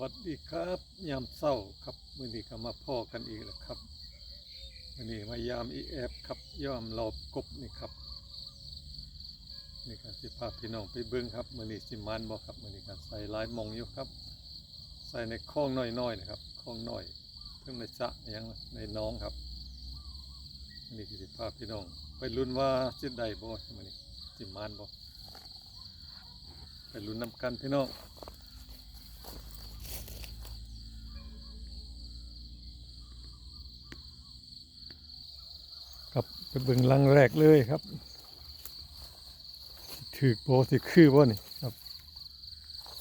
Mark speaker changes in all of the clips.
Speaker 1: วัสดีครับยามเศร้าครับมื่อนี้ก็มาพ่อกันอีกแล้วครับมื่อนี้มายามอีแอบครับย่อมรอบกบนี่ครับนี่ก็สิพาพี่น้องไปเบิ้งครับมื่อนี้สิมานบ่ครับมื่อนี้ก็ใส่ลายมองอยู่ครับ ใส่ในคลองน้อยๆนะครับคลองน้อยเพิ่งในสระยังในน้องครับมื่อนี้สิพาพี่น้อง ไปลุ้นว่าสิได้บ่มื่อนี้สิมานบ่ไปลุ้นนำกันพี่น้อง ครับ ไปเบิ่งลังแรกเลยครับ ถือโบสิคือบ่นี่ครับ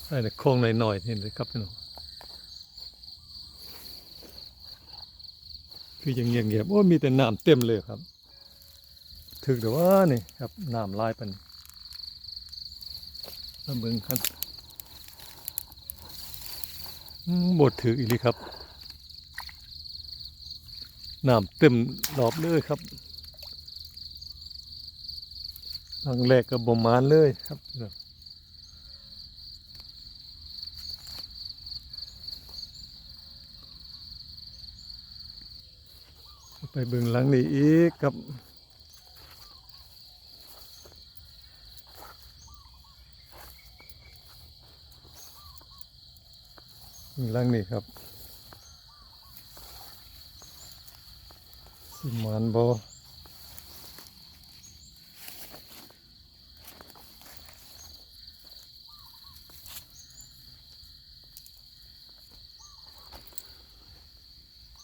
Speaker 1: ใส่ในโค้งหน่อยๆนี่เลยครับพี่น้องคือยังเงียบๆโอ้มีแต่น้ำเต็มเลยครับถือแต่ว่านี่ครับน้ำลายเป็นมาเบิ่งกันอืมบดถืออีหลีครับน้ำเต็มรอบเลยครับ ทางแรกก็บ่มานเลยครับไปเบิ่งหลังนี้อีกครับหลังนี้ครับสิมานบ่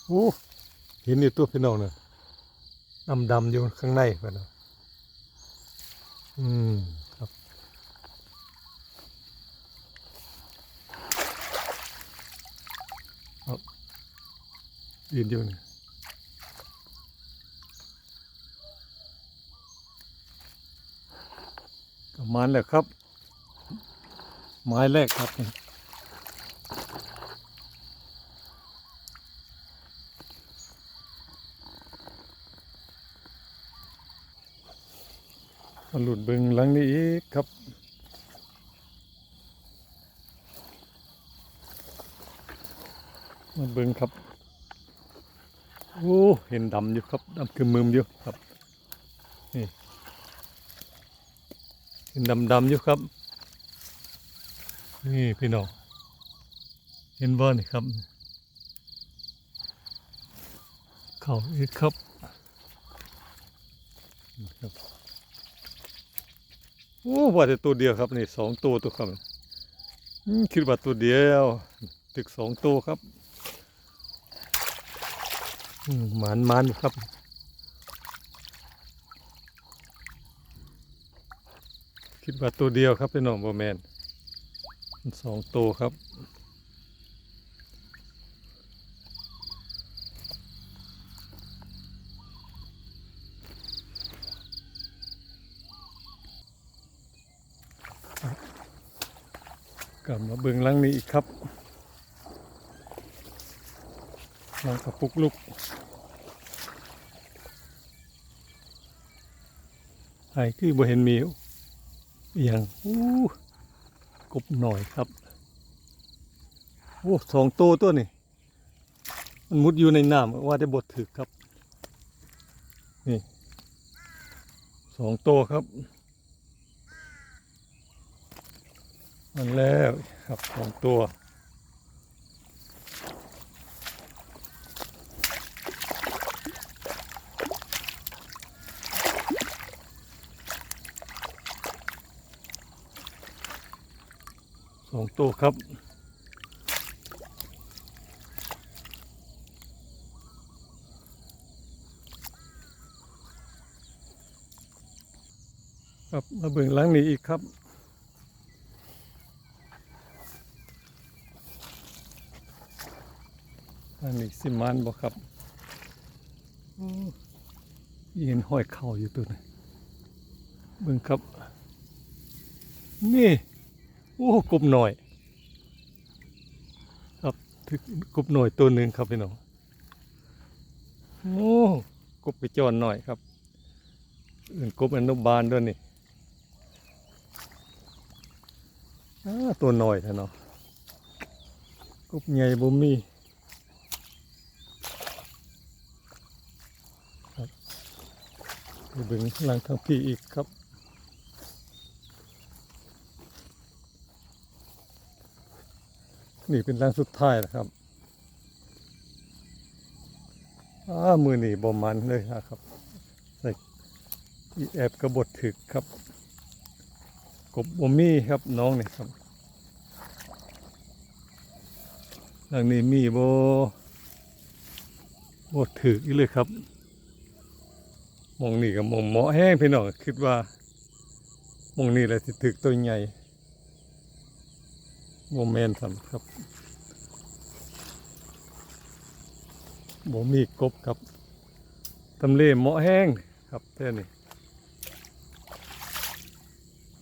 Speaker 1: โอ้เห็นอยู่ตัวพี่น้องเนี่ยดำดำอยู่ข้างในไปนะอืมครับครับยืนอยู่เนี่ยประมาณแหละครับ ไม้แรกครับ มาหลุดเบิงหลังนี้อีกครับ มาเบิงครับ โอ้เห็นดำอยู่ครับดำคือมืมอยู่ครับนี่เห็นดำๆอยู่ครับ นี่พี่น้องเห็นบ่นี่ครับ เขาอีกครับนี่ครับ โอ้ว่าแต่ตัวเดียวครับนี่สองตัวตัวครับคิดว่าตัวเดียวถึกสองตัวครับหมานมานครับคิดว่าตัวเดียวครับพี่น้องโบแมนสองตัวครับ กลับมาเบิ่งลังนี้อีกครับลังกระปุกลุกไอ้คือบ่เห็นมีอย่างอู้กบหน่อยครับโอ้สองตัวตัวนี่มันมุดอยู่ในน้ำว่าได้บดถึกครับ นี่สองตัวครับ มันแล้วครับสองตัวสองตัวครับครับมาเบิ่งหล้างนี้อีกครับ อันนี้สิมันบ่ครับโอ้เห็นห้อยเข่าอยู่ตัวนึงเบิ่งครับ นี่ โอ้กบหน่อย ครับถึกกบหน่อยตัวหนึ่งครับพี่น้องโอ้กบไปจอนหน่อยครับอื่นกบอนุบาลด้วยนี่อ้าตัวหน่อยแท้เนาะกบใหญ่บ่มีครับไป เบิ่งหลังทางพี่อีกครับนี่เป็นลังสุดท้ายนะครับอ้ามือนี่บ่มันเลยนะครับใส่อีแอบกระบดถึกครับ กบบ่มีครับน้องนี่ครับหลังนี้มีโบ่บ่ถึกอีเลยครับ มองนี่กับมองเหมาะแห้งพี่น้องคิดว่ามองนี่แหละสิถึกตัวใหญ่โมเมนต์สำครับบ่มีกบครับตำเลเหมาะแห้งครับแท่นี้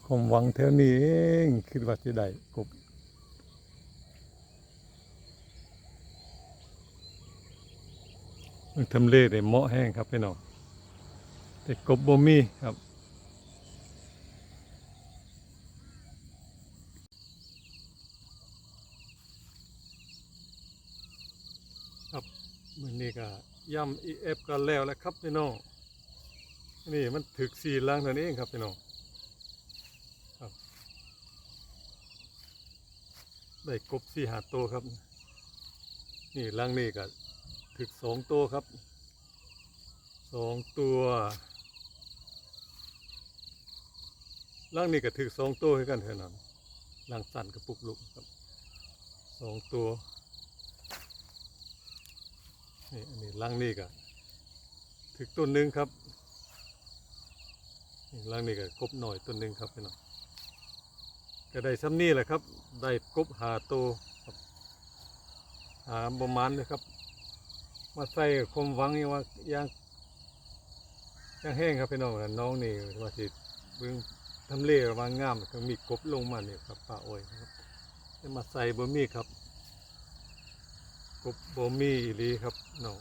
Speaker 1: ความหวังแถวนี้เองคิดว่าจะได้กบทำเลได้เหมาะแห้งครับพี่น้อง แต่กบบ่มีครับครับมื้อนี้ก็ย่ำอีเอฟกันแล้วแหล้วครับพี่น้องนี่มันถึกสี่ลังเท่านั้นเองครับพี่น้องได้กบสี่หาตัวครับ นี่ลังนี่ก็ถึกสองตัวครับสองตัว ลังนี่ก็ถึกสองตัวให้กันเท่านั้นลังสั่นกับปุกลุกครับสองตัวนี่อันนี้ลังนี่ก็ถึกตัวหนึ่งครับนี่ลังนี่ก็กบหน่อยตัวหนึ่งครับพี่น้องก็ได้ซ้ำนี่แหละครับ ได้กบหาตวครับหาประมาณเลยครับ มาใส่ความหวังอย่างว่าย่างย่างแห้งครับพี่น้องน้องนี่ว่าสิเบิ่ง ทำเลระวางงามก็มีกบลงมาเนี่ยครับป้าอ้อยครับจะมาใส่บ่มีครับ กบบ่มีอีลีครับน้อง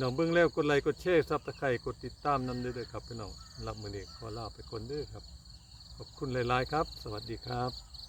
Speaker 1: น้องเบื้องแล้วกดไลค์กดแชร์ซับตะไคร่กดติดตามนำด้วยเด้อครับพี่น้องรับมือนี้ขอลาไปก่อนเด้อครับ ขอบคุณหลาย ๆ ครับ สวัสดีครับ